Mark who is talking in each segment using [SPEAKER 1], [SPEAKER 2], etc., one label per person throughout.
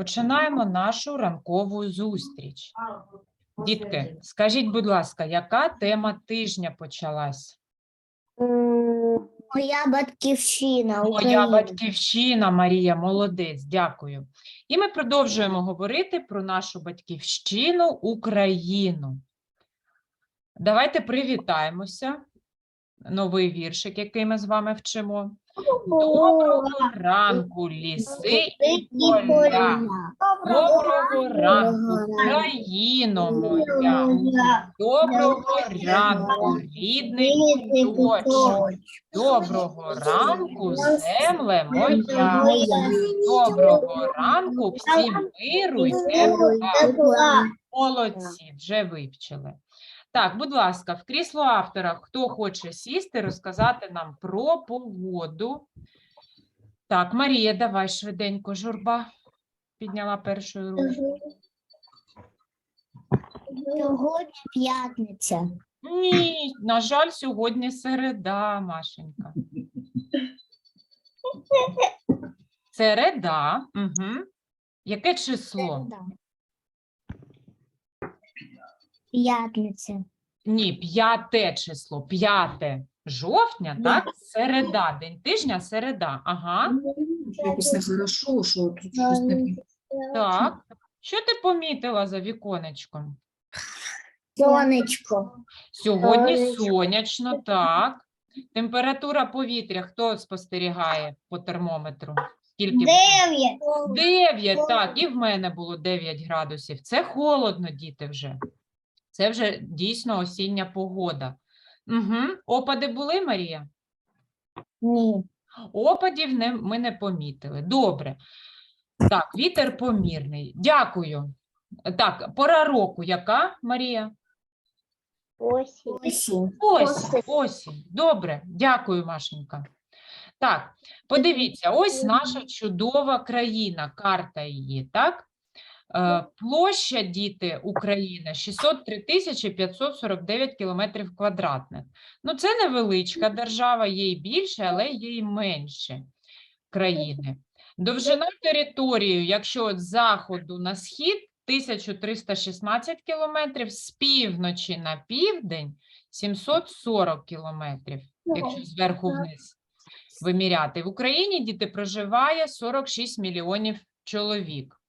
[SPEAKER 1] Починаємо нашу ранкову зустріч. Дітки, скажіть, будь ласка, яка тема тижня почалась?
[SPEAKER 2] Моя батьківщина.
[SPEAKER 1] Моя батьківщина, Марія, молодець, дякую. І ми продовжуємо говорити про нашу батьківщину Україну. Давайте привітаємося. Новий віршик, який ми з вами вчимо. Доброго ранку, ліси і поля. Доброго ранку, країно моя. Доброго ранку, рідний куточок. Доброго ранку, земле моя. Доброго ранку, всім миру й тепла. Молодці, вже вивчили. Так, будь ласка, в крісло автора, хто хоче сісти, розказати нам про погоду. Так, Марія, давай швиденько, журба. Підняла першою руку.
[SPEAKER 2] Сьогодні п'ятниця.
[SPEAKER 1] Ні, на жаль, сьогодні середа, Машенька. Середа. Угу. Яке число?
[SPEAKER 2] П'ятниця.
[SPEAKER 1] Ні, п'яте число, п'яте жовтня, так? Середа, день тижня, середа. Ага,
[SPEAKER 3] Якось нехорошо, що тут щось таке.
[SPEAKER 1] так. Що ти помітила за віконечком?
[SPEAKER 2] Сонечко.
[SPEAKER 1] Сьогодні
[SPEAKER 2] Сонечко.
[SPEAKER 1] сонячно, так. Температура повітря хто спостерігає по термометру? Скільки? було?
[SPEAKER 2] Дев'ять.
[SPEAKER 1] так, і в мене було 9 градусів. Це холодно, діти, вже. Це вже дійсно осіння погода. Угу. Опади були, Марія?
[SPEAKER 2] Ні.
[SPEAKER 1] Опадів не, ми не помітили. Добре. Так, вітер помірний. Дякую. Так, пора року яка, Марія?
[SPEAKER 2] Осінь. Осінь.
[SPEAKER 1] Осінь, осінь. Добре, дякую, Машенька. Так, подивіться, ось наша чудова країна, карта її, так? Е, Площа діти України 603 тисячі 549 кілометрів квадратних. Ну, це невеличка держава, є і більше, але є і менше країни. Довжина території, якщо от з заходу на схід 1316 кілометрів, з півночі на південь 740 кілометрів, якщо зверху вниз виміряти. В Україні діти проживає 46 мільйонів чоловік.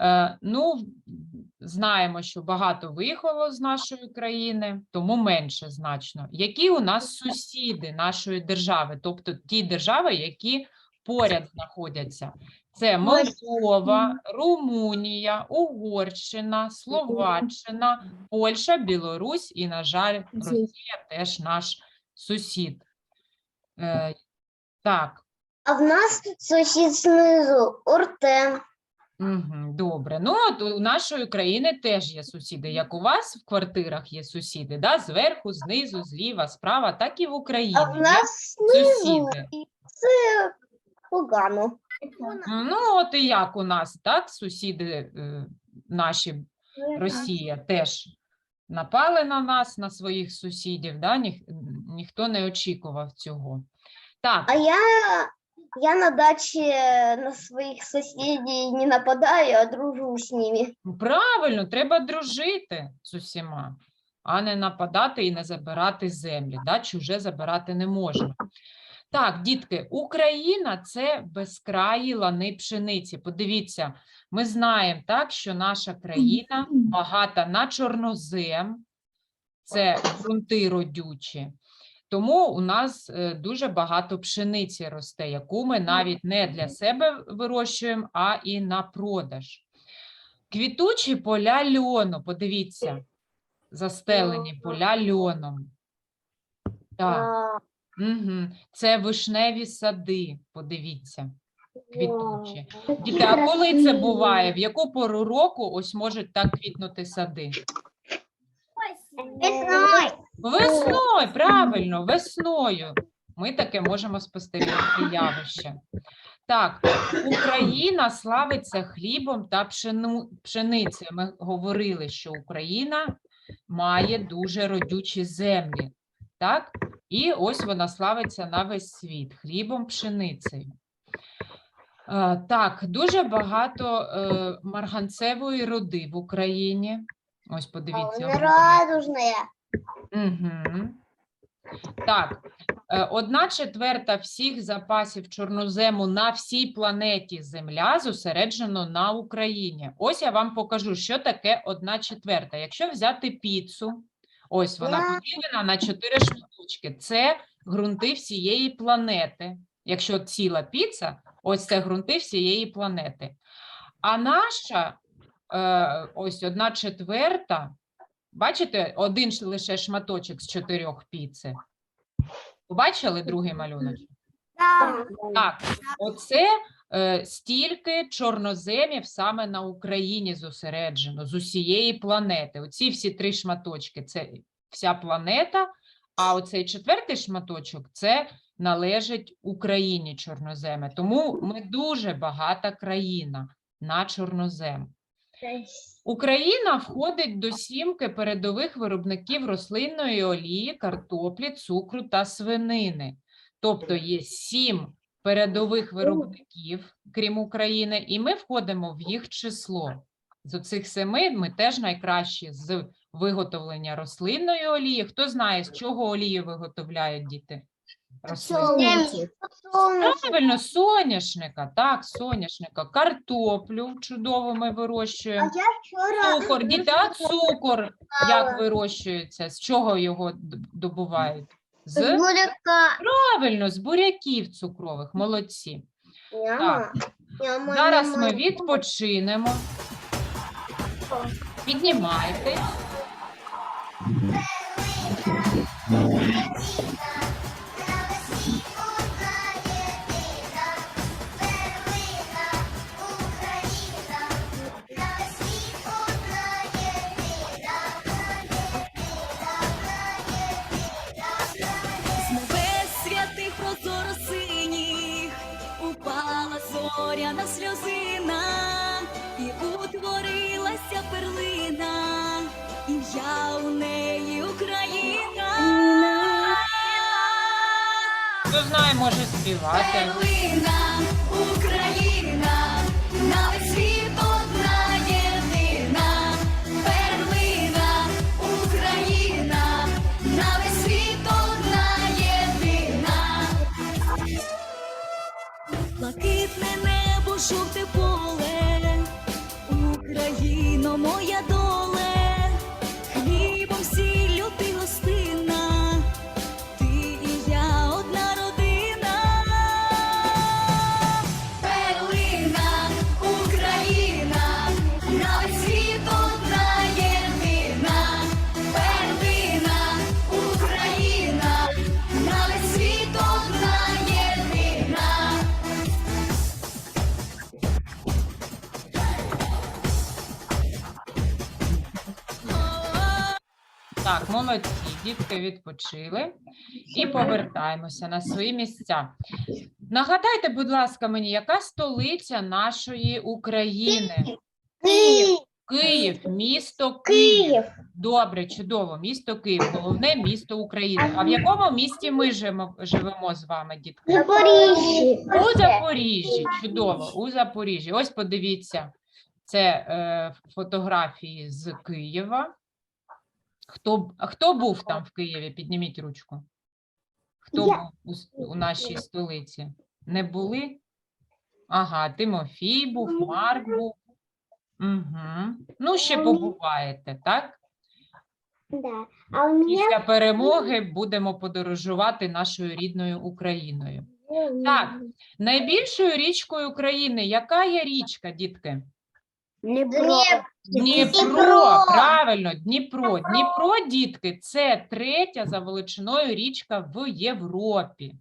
[SPEAKER 1] Е, ну, знаємо, що багато виїхало з нашої країни, тому менше значно. Які у нас сусіди нашої держави, тобто ті держави, які поряд знаходяться? Це Молдова, Румунія, Угорщина, Словаччина, Польща, Білорусь і, на жаль, Росія теж наш сусід. Е, так,
[SPEAKER 2] А в нас сусід знизу Ортем.
[SPEAKER 1] Угу, добре. Ну, от у нашої країни теж є сусіди. Як у вас в квартирах є сусіди, да? зверху, знизу, зліва, справа, так і в Україні.
[SPEAKER 2] А в
[SPEAKER 1] є
[SPEAKER 2] нас знизу
[SPEAKER 1] сусіди.
[SPEAKER 2] це погано.
[SPEAKER 1] Ну, от і як у нас, так, сусіди е, наші, Росія, теж напали на нас, на своїх сусідів, да? Ніх, ніхто не очікував цього. Так,
[SPEAKER 2] А я, я на дачі на своїх сусідів не нападаю, а дружу з ними.
[SPEAKER 1] Правильно, треба дружити з усіма, а не нападати і не забирати землі. Да? Чуже забирати не можна. Так, дітки, Україна це безкраї лани пшениці. Подивіться, ми знаємо, так, що наша країна багата на чорнозем, це ґрунти родючі. Тому у нас е, дуже багато пшениці росте, яку ми навіть не для себе вирощуємо, а і на продаж. Квітучі поля льону, подивіться, застелені поля льоном. Так, угу. це вишневі сади, подивіться, квітучі. Діти, а коли це буває? В яку пору року ось можуть так квітнути сади?
[SPEAKER 2] Весною.
[SPEAKER 1] Весною, правильно, весною. Ми таке можемо спостерігати явище. Так, Україна славиться хлібом та пшену, пшеницею. Ми говорили, що Україна має дуже родючі землі. Так? І ось вона славиться на весь світ хлібом, пшеницею. Е, Так, дуже багато е, марганцевої роди в Україні. Ось подивіться.
[SPEAKER 2] Вона радужная.
[SPEAKER 1] Угу. Так, е, одна четверта всіх запасів чорнозему на всій планеті Земля зосереджено на Україні. Ось я вам покажу, що таке одна четверта. Якщо взяти піцу, ось вона поділена на чотири шматочки. Це ґрунти всієї планети. Якщо ціла піца, ось це ґрунти всієї планети. А наша е, ось одна четверта Бачите, один лише шматочок з чотирьох піци. Побачили другий малюночок? Так, оце е, стільки чорноземів саме на Україні зосереджено з усієї планети. Оці всі три шматочки це вся планета, а оцей четвертий шматочок це належить Україні чорноземи. Тому ми дуже багата країна на чорнозем. Україна входить до сімки передових виробників рослинної олії, картоплі, цукру та свинини. Тобто є сім передових виробників, крім України, і ми входимо в їх число. З оцих семи ми теж найкращі з виготовлення рослинної олії. Хто знає, з чого олію виготовляють діти? Рослинної. Правильно, соняшника, так, соняшника, картоплю чудово ми вирощуємо. Цукор, діти, а цукор як вирощується? З чого його добувають? З
[SPEAKER 2] буряка.
[SPEAKER 1] правильно, з буряків цукрових. Молодці.
[SPEAKER 2] Няма,
[SPEAKER 1] Зараз ми відпочинемо. Піднімайтесь. Співати.
[SPEAKER 4] Перлина, Україна, на весь світ одна єдина. Перлина, Україна, на весь світ одна єдина. Блакитне небо, жовте поле, Україно, моя доле,
[SPEAKER 1] Так, молодці, дітки відпочили і повертаємося на свої місця. Нагадайте, будь ласка, мені, яка столиця нашої України?
[SPEAKER 2] Київ.
[SPEAKER 1] Київ, місто Київ. Добре, чудово, місто Київ, головне місто України. А в якому місті ми живемо, живемо з вами, дітки?
[SPEAKER 2] Запоріжжя.
[SPEAKER 1] У Запоріжжі, чудово, у Запоріжжі. Ось подивіться, це е, фотографії з Києва. Хто, хто був там в Києві? Підніміть ручку. Хто
[SPEAKER 2] Я.
[SPEAKER 1] був у, у нашій столиці? Не були? Ага, Тимофій був, Марк був. Угу. Ну, ще побуваєте, так?
[SPEAKER 2] Да. А у меня...
[SPEAKER 1] Після перемоги будемо подорожувати нашою рідною Україною. Так. Найбільшою річкою України, яка є річка, дітки?
[SPEAKER 2] Дніпро.
[SPEAKER 1] Дніпро,
[SPEAKER 2] Дніпро.
[SPEAKER 1] правильно, Дніпро. Дніпро, дітки, це третя за величиною річка в Європі.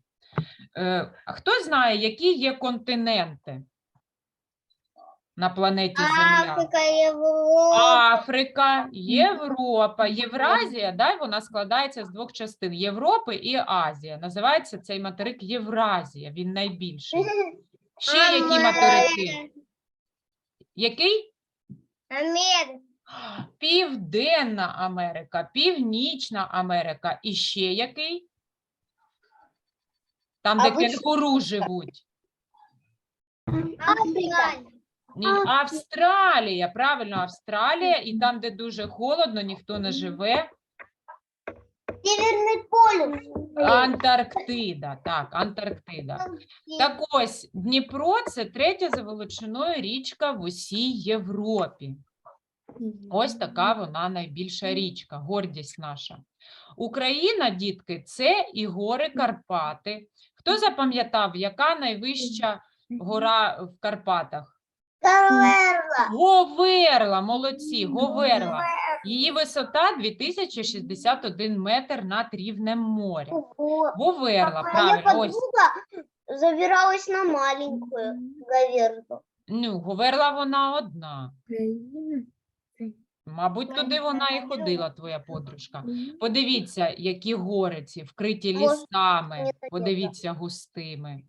[SPEAKER 1] Е, хто знає, які є континенти на планеті Земля?
[SPEAKER 2] Африка, Європа.
[SPEAKER 1] Африка, Європа, Євразія, да, вона складається з двох частин Європи і Азія. Називається цей материк Євразія, він найбільший. Ще які материки? Який?
[SPEAKER 2] Америка.
[SPEAKER 1] Південна Америка, Північна Америка і ще який? Там, де
[SPEAKER 2] ви
[SPEAKER 1] кенгуру живуть.
[SPEAKER 2] Африка.
[SPEAKER 1] Ні, Австралія, правильно, Австралія, і там, де дуже холодно, ніхто не живе.
[SPEAKER 2] Северный полюс.
[SPEAKER 1] Антарктида, так, Антарктида. Так ось Дніпро це третя за величиною річка в усій Європі. Ось така вона найбільша річка, гордість наша. Україна, дітки, це і гори Карпати. Хто запам'ятав, яка найвища гора в Карпатах?
[SPEAKER 2] Карверла.
[SPEAKER 1] Говерла, молодці, Говерла. Її висота 2061 метр над рівнем моря.
[SPEAKER 2] Ого.
[SPEAKER 1] Говерла,
[SPEAKER 2] Моя
[SPEAKER 1] правильно, ось.
[SPEAKER 2] подруга забиралась на маленькую говерлу.
[SPEAKER 1] Ну, Говерла вона одна. Мабуть, туди вона і ходила, твоя подружка. Подивіться, які гори ці вкриті лісами. Подивіться густими.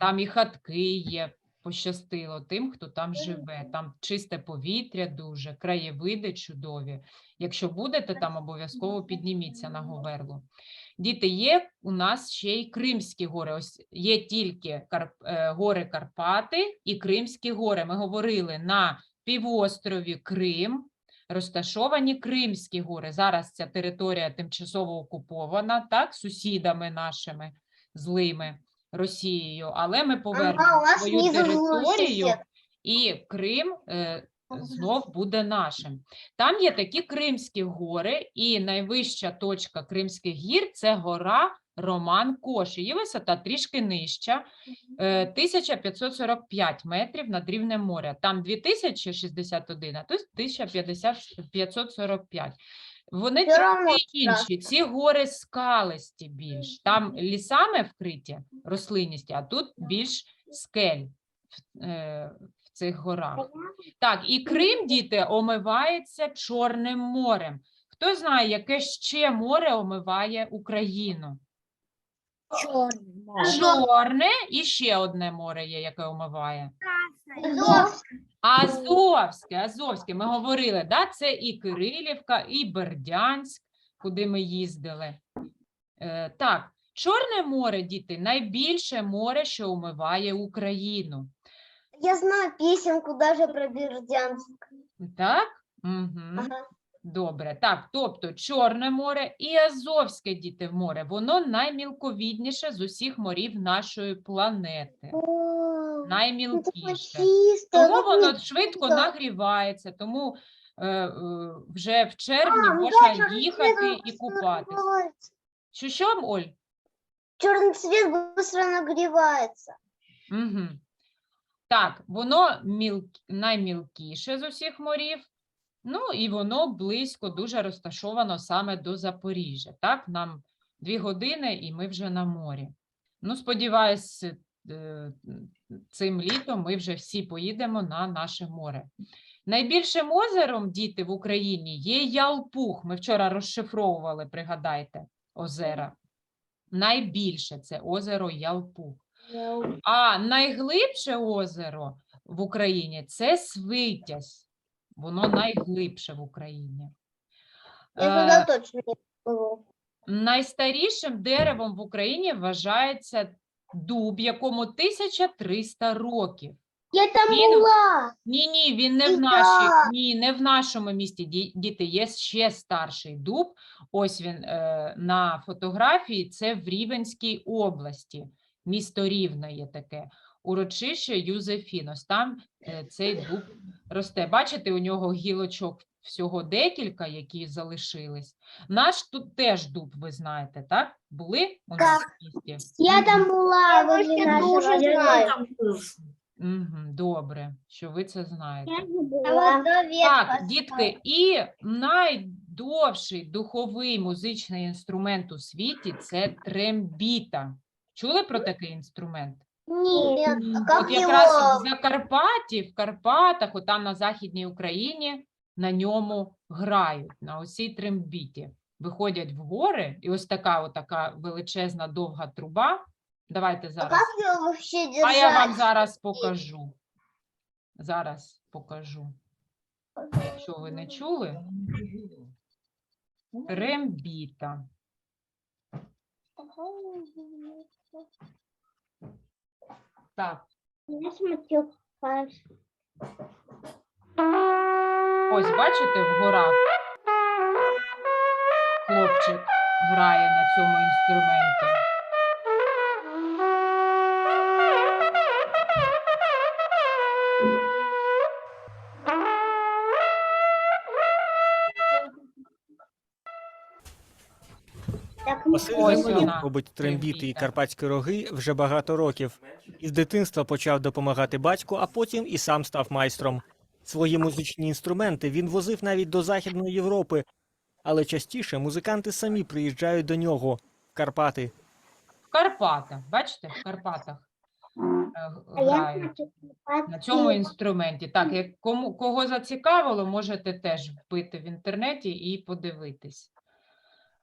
[SPEAKER 1] Там і хатки є. Пощастило тим, хто там живе. Там чисте повітря дуже, краєвиди чудові. Якщо будете там, обов'язково підніміться на Говерлу. Діти, є у нас ще й Кримські гори. Ось є тільки Карп... е, гори Карпати і Кримські гори. Ми говорили на півострові Крим. Розташовані Кримські гори. Зараз ця територія тимчасово окупована, так, сусідами нашими злими Росією, але ми повернемо свою територію, і Крим е, знов буде нашим. Там є такі Кримські гори, і найвища точка Кримських гір це гора Роман Кош. Її висота трішки нижча, е, 1545 метрів над рівнем моря. Там 2061, а тут 1545. Вони
[SPEAKER 2] равно
[SPEAKER 1] трохи інші. Ці гори скалисті більш. Там лісами вкриті рослинністі, а тут більш скель в, е, в цих горах. Так, і Крим, діти, омивається Чорним морем. Хто знає, яке ще море омиває Україну? Чорне і ще одне море є, яке омиває. Азовське, Азовське. Ми говорили, да? це і Кирилівка, і Бердянськ, куди ми їздили. Е, так, Чорне море, діти, найбільше море, що омиває Україну.
[SPEAKER 2] Я знаю пісенку навіть про Бердянськ.
[SPEAKER 1] Так? Угу.
[SPEAKER 2] Ага.
[SPEAKER 1] Добре, так, тобто Чорне море і Азовське діти в море, воно наймілковідніше з усіх морів нашої планети.
[SPEAKER 2] О, ну такое
[SPEAKER 1] Наймілкіше.
[SPEAKER 2] чистое,
[SPEAKER 1] Тому
[SPEAKER 2] как
[SPEAKER 1] воно
[SPEAKER 2] не-
[SPEAKER 1] швидко
[SPEAKER 2] чисто.
[SPEAKER 1] нагрівається, тому е, е, вже в червні
[SPEAKER 2] А,
[SPEAKER 1] можна
[SPEAKER 2] да, чорний
[SPEAKER 1] їхати
[SPEAKER 2] цвет
[SPEAKER 1] і
[SPEAKER 2] быстро
[SPEAKER 1] купатись.
[SPEAKER 2] нагревается.
[SPEAKER 1] Що що, Оль?
[SPEAKER 2] Черный цвет быстро нагревается.
[SPEAKER 1] Угу. Так, воно міл... наймілкіше з усіх морів. Ну і воно близько дуже розташовано саме до Запоріжжя. Так, нам дві години і ми вже на морі. Ну, сподіваюсь, е, цим літом ми вже всі поїдемо на наше море. Найбільшим озером діти в Україні є Ялпух. Ми вчора розшифровували, пригадайте, озера. Найбільше це озеро Ялпух. А найглибше озеро в Україні це Свитязь. Воно найглибше в Україні. Е,
[SPEAKER 2] точно.
[SPEAKER 1] Найстарішим деревом в Україні вважається дуб, якому 1300 років.
[SPEAKER 2] Я там
[SPEAKER 1] Він-
[SPEAKER 2] была.
[SPEAKER 1] Ні, ні, він не в нашій, ні, не в нашому місті. Ді- Діти, є ще старший дуб. Ось він е, на фотографії. Це в Рівенській області. Місто Рівне є таке. Урочище Юзефінос. Там е, цей дуб росте. Бачите, у нього гілочок всього декілька, які залишились. Наш тут теж дуб, ви знаєте, так? Були у нас в місті?
[SPEAKER 2] Я там.
[SPEAKER 5] Я
[SPEAKER 2] нашего
[SPEAKER 5] тоже
[SPEAKER 2] дома.
[SPEAKER 5] знаю.
[SPEAKER 1] Угу, добре, що ви це знаєте. Так, дітки, і найдовший духовий музичний інструмент у світі це трембіта. Чули про такий інструмент?
[SPEAKER 2] А как
[SPEAKER 1] От якраз
[SPEAKER 2] его?
[SPEAKER 1] в Закарпатті, в Карпатах, отам на Західній Україні на ньому грають, на осій трембіті. Виходять в гори, і ось така, отака величезна довга труба. Давайте
[SPEAKER 2] А
[SPEAKER 1] зараз.
[SPEAKER 2] как его вообще
[SPEAKER 1] А я вам зараз покажу. Зараз покажу. Що ви не чули? Трембіта. Так,
[SPEAKER 2] Я смотрю,
[SPEAKER 1] Ось, бачите, в горах хлопчик грає на цьому інструменті.
[SPEAKER 5] Василь
[SPEAKER 1] Ось
[SPEAKER 5] робить трембіти і карпатські роги вже багато років. Із дитинства почав допомагати батьку, а потім і сам став майстром. Свої музичні інструменти він возив навіть до Західної Європи, але частіше музиканти самі приїжджають до нього в Карпати.
[SPEAKER 1] В Карпатах, бачите, в Карпатах е, на цьому інструменті. Так, як кому кого зацікавило, можете теж вбити в інтернеті і подивитись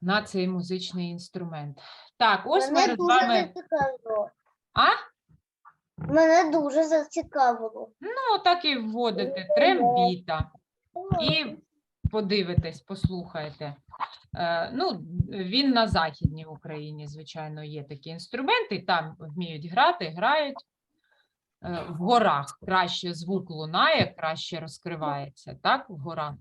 [SPEAKER 1] на цей музичний інструмент. Так, ось ми з вами. А?
[SPEAKER 2] Мене дуже зацікавило.
[SPEAKER 1] Ну, так і вводите трембіта. І подивитесь, послухайте. Е, ну, він на Західній Україні, звичайно, є такі інструменти, там вміють грати, грають. Е, в горах краще звук лунає, краще розкривається, так, в горах.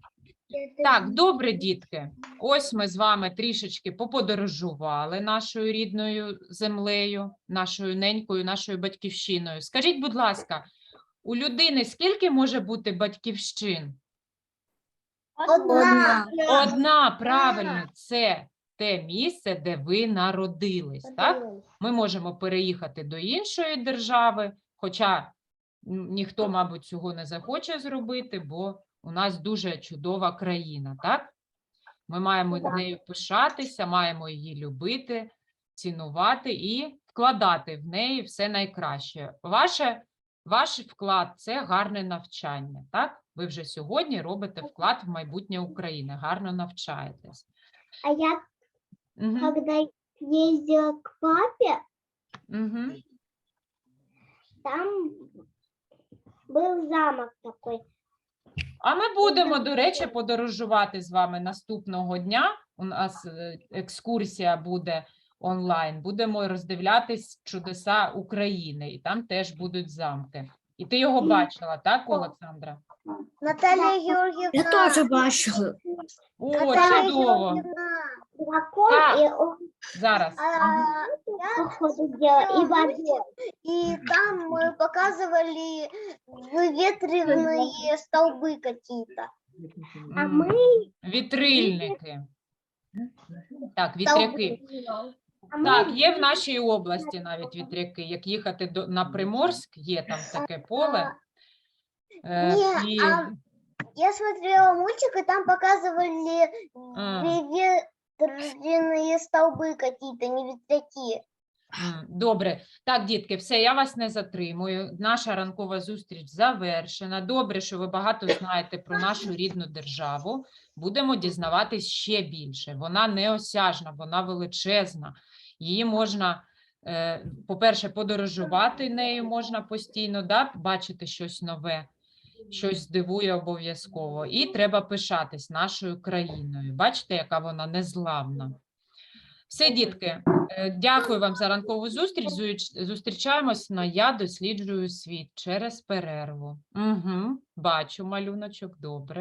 [SPEAKER 1] Так, добре, дітки. Ось ми з вами трішечки поподорожували нашою рідною землею, нашою ненькою, нашою батьківщиною. Скажіть, будь ласка, у людини скільки може бути батьківщин?
[SPEAKER 2] Одна.
[SPEAKER 1] Одна, правильно, це те місце, де ви народились, так? Ми можемо переїхати до іншої держави, хоча ніхто, мабуть, цього не захоче зробити, бо у нас дуже чудова країна, так? Ми маємо
[SPEAKER 2] Так.
[SPEAKER 1] нею пишатися, маємо її любити, цінувати і вкладати в неї все найкраще. Ваше, ваш вклад це гарне навчання, так? Ви вже сьогодні робите вклад в майбутнє України, гарно навчаєтесь.
[SPEAKER 2] А я,
[SPEAKER 1] Угу,
[SPEAKER 2] когда ездила к папе,
[SPEAKER 1] угу.
[SPEAKER 2] там был замок такой.
[SPEAKER 1] А ми будемо, до речі, подорожувати з вами наступного дня. У нас е, екскурсія буде онлайн. Будемо роздивлятись чудеса України, і там теж будуть замки. І ти його бачила, так, Олександра?
[SPEAKER 2] Наталья Георгиевна.
[SPEAKER 3] Я теж бачила.
[SPEAKER 1] О,
[SPEAKER 2] Наталья
[SPEAKER 1] чудово!
[SPEAKER 2] Дракон,
[SPEAKER 1] Так.
[SPEAKER 2] он
[SPEAKER 1] Зараз.
[SPEAKER 2] я и воде. И там мы показывали ветреные столбы какие-то. А
[SPEAKER 1] М,
[SPEAKER 2] мы
[SPEAKER 1] Вітрильники. Так, вітряки.
[SPEAKER 2] А
[SPEAKER 1] Так,
[SPEAKER 2] мы
[SPEAKER 1] є в нашій області навіть вітряки. Як їхати до, на Приморськ, є там таке поле. Е,
[SPEAKER 2] Ні,
[SPEAKER 1] і...
[SPEAKER 2] а Я смотрела мультик, и там показывали
[SPEAKER 1] А.
[SPEAKER 2] ве- ветреные столбы какие-то, не ветряки.
[SPEAKER 1] Добре, так, дітки, все, я вас не затримую. Наша ранкова зустріч завершена. Добре, що ви багато знаєте про нашу рідну державу. Будемо дізнаватись ще більше. Вона неосяжна, вона величезна. Її можна, е, по-перше, подорожувати нею можна постійно, да? бачити щось нове, щось здивує обов'язково. І треба пишатись нашою країною. Бачите, яка вона незламна. Все, дітки, Е, Дякую вам за ранкову зустріч. Зустрічаємось на Я досліджую світ через перерву. Угу, бачу малюночок, добре.